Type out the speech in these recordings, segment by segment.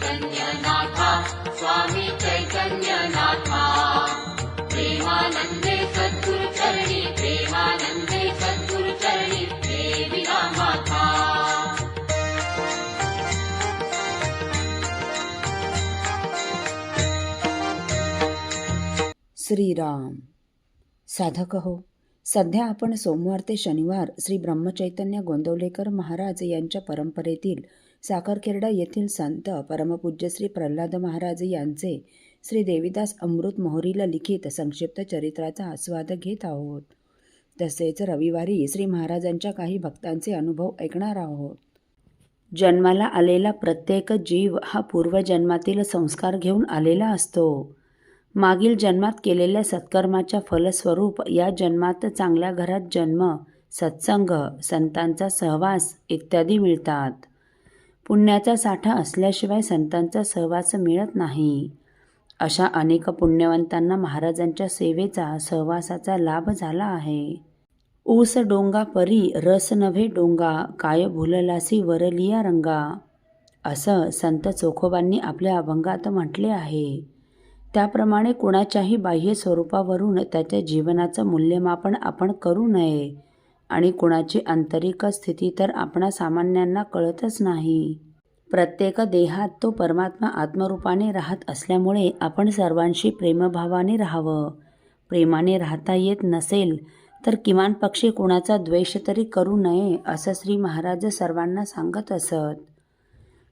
चैतन्यनाथा स्वामी चैतन्यनाथा। प्रेमानन्दे सद्गुरुचरणी प्रेमानन्दे सद्गुरुचरणी माता श्रीराम। साधक हो सध्या आपण सोमवार ते शनिवार श्री ब्रह्मचैतन्य गोंदवलेकर महाराज यांच्या परंपरेतील साखरखेरडा येथील संत परमपूज्य श्री प्रल्हाद महाराज यांचे श्री देवीदास अमृत मोहरीला लिखित संक्षिप्त चरित्राचा आस्वाद घेत आहोत. तसेच रविवारी श्री महाराजांच्या काही भक्तांचे अनुभव ऐकणार आहोत. जन्माला आलेला प्रत्येक जीव हा पूर्वजन्मातील संस्कार घेऊन आलेला असतो. मागील जन्मात केलेल्या सत्कर्माच्या फलस्वरूप या जन्मात चांगल्या घरात जन्म सत्संग संतांचा सहवास इत्यादी मिळतात. पुण्याचा साठा असल्याशिवाय संतांचा सहवास मिळत नाही. अशा अनेक पुण्यवंतांना महाराजांच्या सेवेचा सहवासाचा लाभ झाला आहे. ऊस डोंगा परी रस नव्हे डोंगा काय भुललासी वरलिया रंगा? असं संत चोखोबांनी आपल्या अभंगात म्हटले आहे. त्याप्रमाणे कुणाच्याही बाह्य स्वरूपावरून त्याच्या जीवनाचं मूल्यमापन आपण करू नये. आणि कुणाची आंतरिक स्थिती तर आपणा सामान्यांना कळतच नाही. प्रत्येक देहात तो परमात्मा आत्मरूपाने राहत असल्यामुळे आपण सर्वांशी प्रेमभावाने राहावं. प्रेमाने राहता येत नसेल तर किमान पक्षी कुणाचा द्वेष तरी करू नये असं श्री महाराज सर्वांना सांगत असत.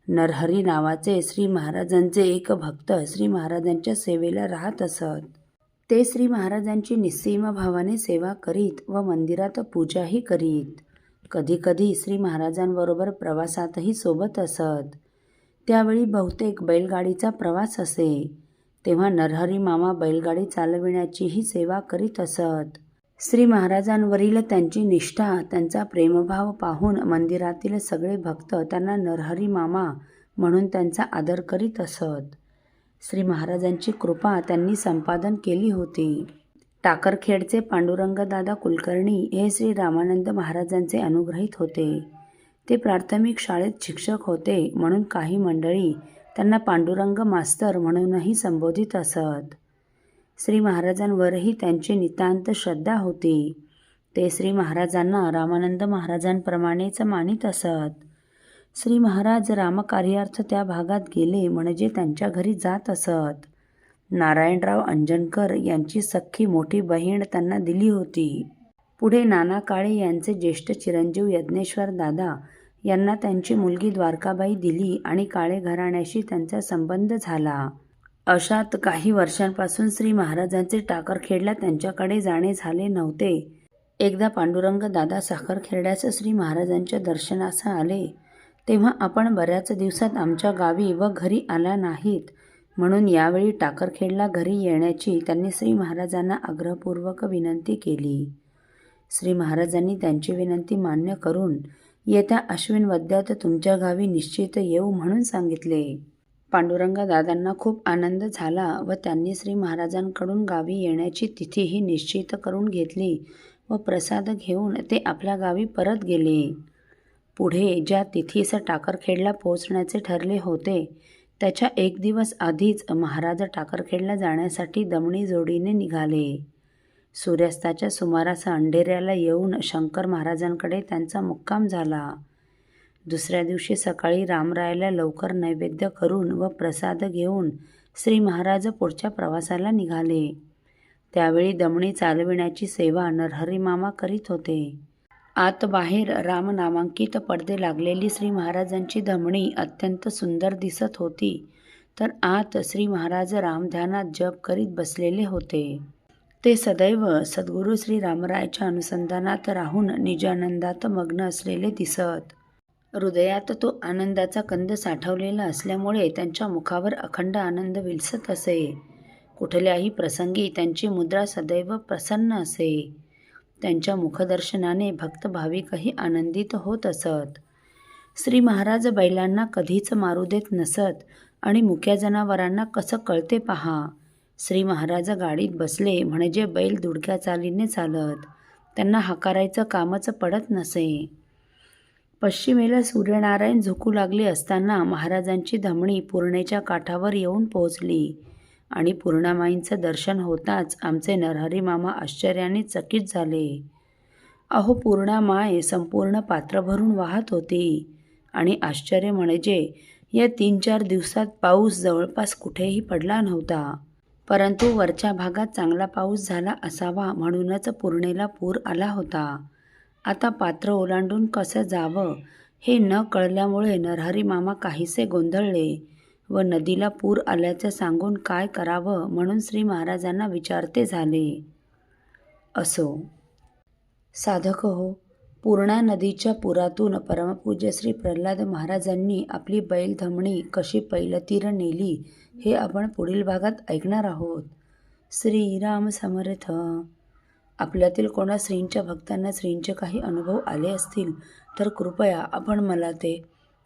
नरहरी नावाचे श्री महाराजांचे एक भक्त श्री महाराजांच्या सेवेला राहत असत. ते श्री महाराजांची निस्सीम भावाने सेवा करीत व मंदिरात पूजाही करीत. कधीकधी श्री महाराजांबरोबर प्रवासातही सोबत असत. त्यावेळी बहुतेक बैलगाडीचा प्रवास असे. तेव्हा नरहरी मामा बैलगाडी चालविण्याचीही सेवा करीत असत. श्री महाराजांवरील त्यांची निष्ठा त्यांचा प्रेमभाव पाहून मंदिरातील सगळे भक्त त्यांना नरहरी मामा म्हणून त्यांचा आदर करीत असत. श्री महाराजांची कृपा त्यांनी संपादन केली होती. टाकरखेडचे पांडुरंगदादा कुलकर्णी हे श्री रामानंद महाराजांचे अनुग्रहित होते. ते प्राथमिक शाळेत शिक्षक होते म्हणून काही मंडळी त्यांना पांडुरंग मास्तर म्हणूनही संबोधित असत. श्री महाराजांवरही त्यांची नितांत श्रद्धा होती. ते श्री महाराजांना रामानंद महाराजांप्रमाणेच मानित असत. श्री महाराज रामकार्यार्थ त्या भागात गेले म्हणजे त्यांच्या घरी जात असत. नारायणराव अंजनकर यांची सख्खी मोठी बहीण त्यांना दिली होती. पुढे नाना काळे यांचे ज्येष्ठ चिरंजीव यज्ञेश्वर दादा यांना त्यांची मुलगी द्वारकाबाई दिली आणि काळे घराण्याशी त्यांचा संबंध झाला. अशात काही वर्षांपासून श्री महाराजांचे टाकरखेडला त्यांच्याकडे जाणे झाले नव्हते. एकदा पांडुरंग दादा साखरखेड्यास श्री महाराजांच्या दर्शनास आले. तेव्हा आपण बऱ्याच दिवसात आमच्या गावी व घरी आला नाहीत. म्हणून यावेळी टाकरखेडला घरी येण्याची त्यांनी श्री महाराजांना आग्रहपूर्वक विनंती केली. श्री महाराजांनी त्यांची विनंती मान्य करून येत्या अश्विन वद्यात तुमच्या गावी निश्चित येऊ म्हणून सांगितले. पांडुरंगदादांना खूप आनंद झाला व त्यांनी श्री महाराजांकडून गावी येण्याची तिथीही निश्चित करून घेतली व प्रसाद घेऊन ते आपल्या गावी परत गेले. पुढे ज्या तिथीस टाकरखेडला पोहोचण्याचे ठरले होते त्याच्या एक दिवस आधीच महाराज टाकरखेडला जाण्यासाठी दमणी जोडीने निघाले. सूर्यास्ताच्या सुमारास अंधेऱ्याला येऊन शंकर महाराजांकडे त्यांचा मुक्काम झाला. दुसऱ्या दिवशी सकाळी रामरायाला लवकर नैवेद्य करून व प्रसाद घेऊन श्री महाराज पुढच्या प्रवासाला निघाले. त्यावेळी दमणी चालविण्याची सेवा नरहरी मामा करीत होते. आत बाहेर रामनामांकित पडदे लागलेली श्री महाराजांची धमणी अत्यंत सुंदर दिसत होती. तर आत श्री महाराज रामध्यानात जप करीत बसलेले होते. ते सदैव सद्गुरू श्री रामरायाच्या अनुसंधानात राहून निजानंदात मग्न असलेले दिसत. हृदयात तो आनंदाचा कंद साठवलेला असल्यामुळे त्यांच्या मुखावर अखंड आनंद विलसत असे. कुठल्याही प्रसंगी त्यांची मुद्रा सदैव प्रसन्न असे. त्यांच्या मुखदर्शनाने भक्त भाविकही आनंदित होत असत. श्री महाराज बैलांना कधीच मारू देत नसत आणि मुक्या जनावरांना कसं कळते पहा. श्री महाराज गाडीत बसले म्हणजे बैल दुडक्या चालीने चालत. त्यांना हाकारायचं कामच पडत नसे. पश्चिमेला सूर्यनारायण झोकू लागले असताना महाराजांची धमणी पूर्णेच्या काठावर येऊन पोहोचली. आणि पूर्णामाईंचं दर्शन होताच आमचे नरहरी मामा आश्चर्याने चकित झाले. अहो पूर्णामाय संपूर्ण पात्र भरून वाहत होती आणि आश्चर्य म्हणजे या तीन चार दिवसात पाऊस जवळपास कुठेही पडला नव्हता. परंतु वरच्या भागात चांगला पाऊस झाला असावा म्हणूनच पूर्णेला पूर आला होता. आता पात्र ओलांडून कसं जावं हे न कळल्यामुळे नरहरी मामा काहीसे गोंधळले. व नदीला पूर आल्याचं सांगून काय करावं म्हणून श्री महाराजांना विचारते झाले. असो. साधक हो पूर्णा नदीच्या पुरातून परमपूज्य श्री प्रल्हाद महाराजांनी आपली बैलधमणी कशी पैलतीर नेली हे आपण पुढील भागात ऐकणार आहोत. श्रीराम समर्थ. आपल्यातील कोणा श्रींच्या भक्तांना श्रींचे काही अनुभव आले असतील तर कृपया आपण मला ते